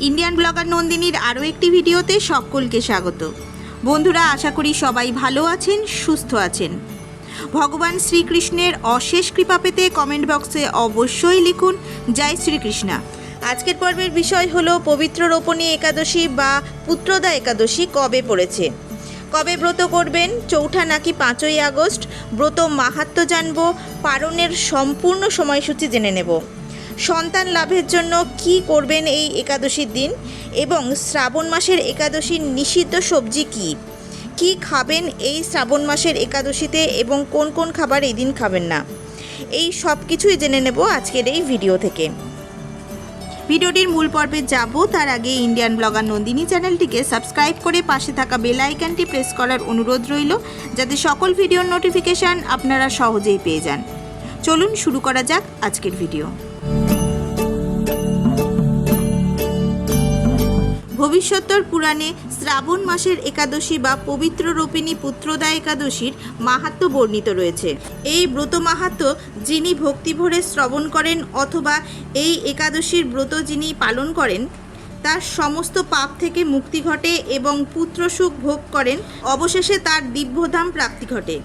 Indian blogger নন্দিনীর আরও একটি ভিডিওতে সকলকে স্বাগত। বন্ধুরা, আশা করি সবাই ভালো আছেন, সুস্থ আছেন। ভগবান শ্রীকৃষ্ণের অশেষ কৃপা পেতে কমেন্ট বক্সে অবশ্যই লিখুন, জয় শ্রীকৃষ্ণা। আজকের পর্বের বিষয় হলো পবিত্র রোপণী একাদশী বা পুত্রদা একাদশী কবে পড়েছে? কবে ব্রত করবেন? চৌঠা নাকি পাঁচই আগস্ট? ব্রত মাহাত্ম্য জানব পারণের সম্পূর্ণ সময়সূচি জেনে নেব। সন্তান লাভের জন্য কি করবেন এই একাদশীর দিন? এবং শ্রাবণ মাসের একাদশীর নিষিদ্ধ সবজি কি? কি খাবেন এই শ্রাবণ মাসের একাদশীতে এবং কোন কোন খাবার এই দিন খাবেন না? এই সব কিছুই জেনে নেব আজকের এই ভিডিও থেকে। ভিডিওটির মূল পর্বে যাব, তার আগে ইন্ডিয়ান ব্লগার নন্দিনী চ্যানেলটিকে সাবস্ক্রাইব করে পাশে থাকা বেল আইকনটি প্রেস করার অনুরোধ রইল, যাতে সকল ভিডিওর নোটিফিকেশান আপনারা সহজেই পেয়ে যান। চলুন শুরু করা যাক আজকের ভিডিও। ভবিষ্যত্তর পুরাণে শ্রাবণ মাসের একাদশী বা পবিত্র রূপিণী পুত্রদা একাদশীর মাহাত্ম্য বর্ণিত রয়েছে। এই ব্রত মাহাত্ম্য যিনি ভক্তিভরে শ্রবণ করেন অথবা এই একাদশীর ব্রত যিনি পালন করেন, তার সমস্ত পাপ থেকে মুক্তি ঘটে এবং পুত্র সুখ ভোগ করেন, অবশেষে তার দিব্যধাম প্রাপ্তি ঘটে।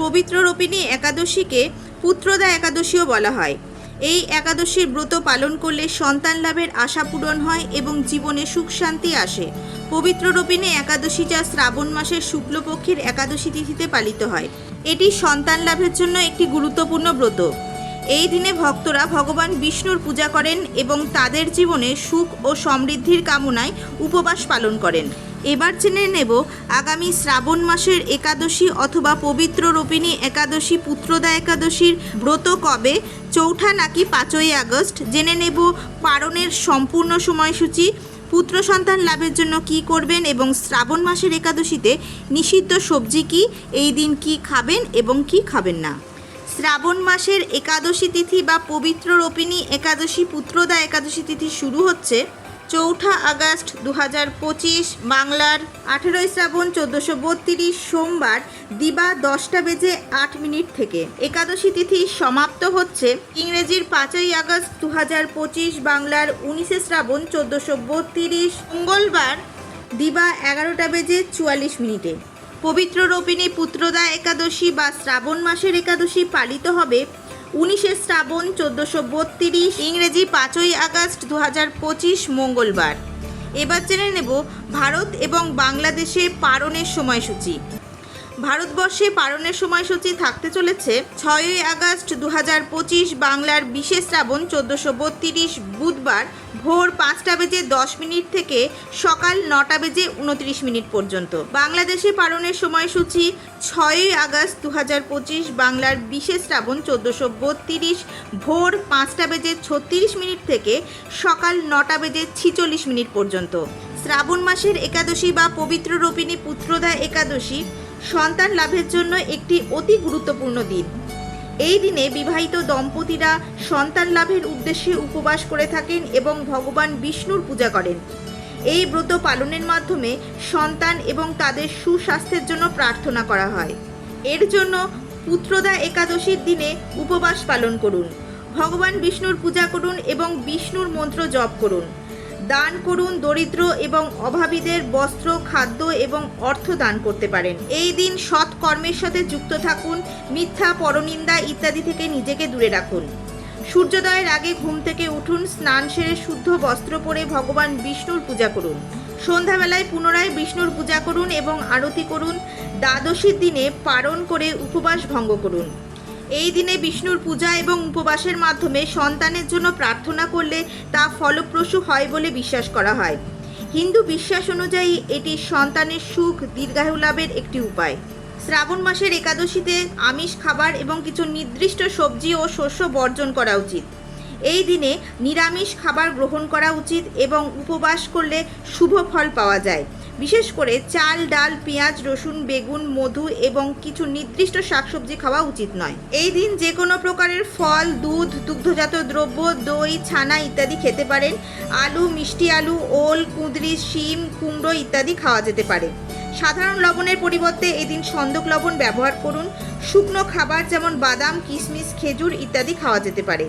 পবিত্র রূপিণী একাদশীকে পুত্রদা একাদশীও বলা হয়। এই একাদশীর ব্রত পালন করলে সন্তান লাভের আশা পূরণ হয় এবং জীবনে সুখ শান্তি আসে। পবিত্র রূপিণী একাদশী যা শ্রাবণ মাসের শুক্লপক্ষের একাদশী তিথিতে পালিত হয়। এটি সন্তান লাভের জন্য একটি গুরুত্বপূর্ণ ব্রত। এই দিনে ভক্তরা ভগবান বিষ্ণুর পূজা করেন এবং তাদের জীবনে সুখ ও সমৃদ্ধির কামনায় উপবাস পালন করেন। এবার জেনে নেব আগামী শ্রাবণ মাসের একাদশী অথবা পবিত্র রূপিণী একাদশী, পুত্রদা একাদশীর ব্রত কবে? চৌঠা নাকি পাঁচই আগস্ট? জেনে নেব পারণের সম্পূর্ণ সময়সূচি। পুত্র সন্তান লাভের জন্য কি করবেন এবং শ্রাবণ মাসের একাদশীতে নিষিদ্ধ সবজি কি? এই দিন কি খাবেন এবং কি খাবেন না? শ্রাবণ মাসের একাদশী তিথি বা পবিত্র রোপিণী একাদশী, পুত্রদা একাদশী তিথি শুরু হচ্ছে চৌঠা আগস্ট দু হাজার পঁচিশ বাংলার আঠেরোই শ্রাবণ চোদ্দোশো বত্রিশ সোমবার দিবা দশটা বেজে আট মিনিট থেকে। একাদশী তিথি সমাপ্ত হচ্ছে। ইংরেজির পাঁচই আগস্ট দু হাজার পঁচিশ বাংলার উনিশে শ্রাবণ চোদ্দোশো বত্রিশ মঙ্গলবার দিবা এগারোটা বেজে চুয়াল্লিশ মিনিটে। পবিত্র রোপিণী পুত্রদা একাদশী বা শ্রাবণ মাসের একাদশী পালিত হবে উনিশে শ্রাবণ চোদ্দোশো বত্রিশ, ইংরেজি পাঁচই আগস্ট দু হাজার পঁচিশ মঙ্গলবার। এবার জেনে নেব ভারত এবং বাংলাদেশে পারণের সময়সূচি। ভারতবর্ষে পালনের সময়সূচি থাকতে চলেছে ছয়ই আগস্ট দু হাজার পঁচিশ বাংলার বিশেষ শ্রাবণ চোদ্দোশো বত্রিশ বুধবার ভোর পাঁচটা বেজে দশ মিনিট থেকে সকাল নটা বেজে উনত্রিশ মিনিট পর্যন্ত। বাংলাদেশে পালনের সময়সূচি ছয়ই আগস্ট দু হাজার পঁচিশ বাংলার বিশেষ শ্রাবণ চোদ্দোশো বত্রিশ ভোর পাঁচটা বেজে ছত্রিশ মিনিট থেকে সকাল নটা বেজে ছিচল্লিশ মিনিট পর্যন্ত। শ্রাবণ মাসের একাদশী বা পবিত্র রূপিণী পুত্রদা একাদশী সন্তান লাভের জন্য একটি অতি গুরুত্বপূর্ণ দিন। এই দিনে বিবাহিত দম্পতিরা সন্তান লাভের উদ্দেশ্যে উপবাস করে থাকেন এবং ভগবান বিষ্ণুর পূজা করেন। এই ব্রত পালনের মাধ্যমে সন্তান এবং তাদের সুস্বাস্থ্যের জন্য প্রার্থনা করা হয়। এর জন্য পুত্রদা একাদশীর দিনে উপবাস পালন করুন, ভগবান বিষ্ণুর পূজা করুন এবং বিষ্ণুর মন্ত্র জপ করুন। দান করুন দরিদ্র এবং অভাবীদের বস্ত্র, খাদ্য এবং অর্থ দান করতে পারেন। এই দিন সৎ কর্মের সাথে যুক্ত থাকুন, মিথ্যা, পরনিন্দা ইত্যাদি থেকে নিজেকে দূরে রাখুন। সূর্যোদয়ের আগে ঘুম থেকে উঠুন, স্নান সেরে শুদ্ধ বস্ত্র পরে ভগবান বিষ্ণুর পূজা করুন। সন্ধ্যাবেলায় পুনরায় বিষ্ণুর পূজা করুন এবং আরতি করুন। দ্বাদশীর দিনে পারণ করে উপবাস ভঙ্গ করুন। এই দিনে বিষ্ণুর পূজা এবং উপবাসের মাধ্যমে সন্তানের জন্য প্রার্থনা করলে তা ফলপ্রসূ হয় বলে বিশ্বাস করা হয়। হিন্দু বিশ্বাস অনুযায়ী এটি সন্তানের সুখ, দীর্ঘায়ু লাভের একটি উপায়। শ্রাবণ মাসের একাদশীতে আমিষ খাবার এবং কিছু নির্দিষ্ট সবজি ও শস্য বর্জন করা উচিত। এই দিনে নিরামিষ খাবার গ্রহণ করা উচিত এবং উপবাস করলে শুভ ফল পাওয়া যায়। বিশেষ করে চাল, ডাল, পেঁয়াজ, রসুন, বেগুন, মধু এবং কিছু নির্দিষ্ট শাকসবজি খাওয়া উচিত নয়। এই দিন যে কোনো প্রকারের ফল, দুধ, দুগ্ধজাত দ্রব্য, দই, ছানা ইত্যাদি খেতে পারেন। আলু, মিষ্টি আলু, ওল, কুঁদরি, শিম, কুমড়ো ইত্যাদি খাওয়া যেতে পারে। সাধারণ লবণের পরিবর্তে এদিন সন্দক লবণ ব্যবহার করুন। শুকনো খাবার যেমন বাদাম কিশমিশ খেজুর ইত্যাদি খাওয়া যেতে পারে।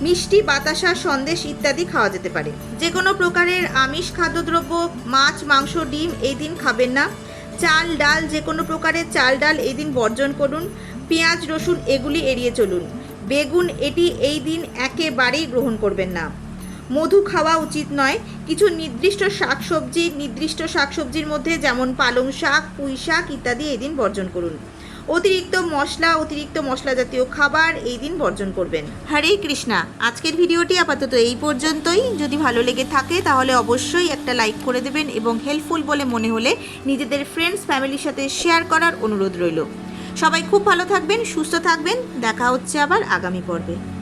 মিষ্টি, বাতাসা, সন্দেশ ইত্যাদি খাওয়া যেতে পারে। যে কোনো প্রকারের আমিষ খাদ্যদ্রব্য, মাছ, মাংস, ডিম এই দিন খাবেন না। চাল, ডাল যে কোনো প্রকারের চাল, ডাল এই দিন বর্জন করুন। পেঁয়াজ, রসুন এগুলি এড়িয়ে চলুন। বেগুন এটি এই দিন একেবারেই গ্রহণ করবেন না। মধু খাওয়া উচিত নয়। কিছু নির্দিষ্ট শাকসবজি, নির্দিষ্ট শাকসবজির মধ্যে যেমন পালং শাক, পুঁই শাক ইত্যাদি এই দিন বর্জন করুন। অতিরিক্ত মশলা অতিরিক্ত মশলা জাতীয় খাবার এই দিন বর্জন করবেন। হরে কৃষ্ণা, আজকের ভিডিওটি আপাতত এই পর্যন্তই। যদি ভালো লেগে থাকে তাহলে অবশ্যই একটা লাইক করে দেবেন এবং হেল্পফুল বলে মনে হলে নিজেদের ফ্রেন্ডস ফ্যামিলির সাথে শেয়ার করার অনুরোধ রইল। সবাই খুব ভালো থাকবেন, সুস্থ থাকবেন। দেখা হচ্ছে আবার আগামী পর্বে।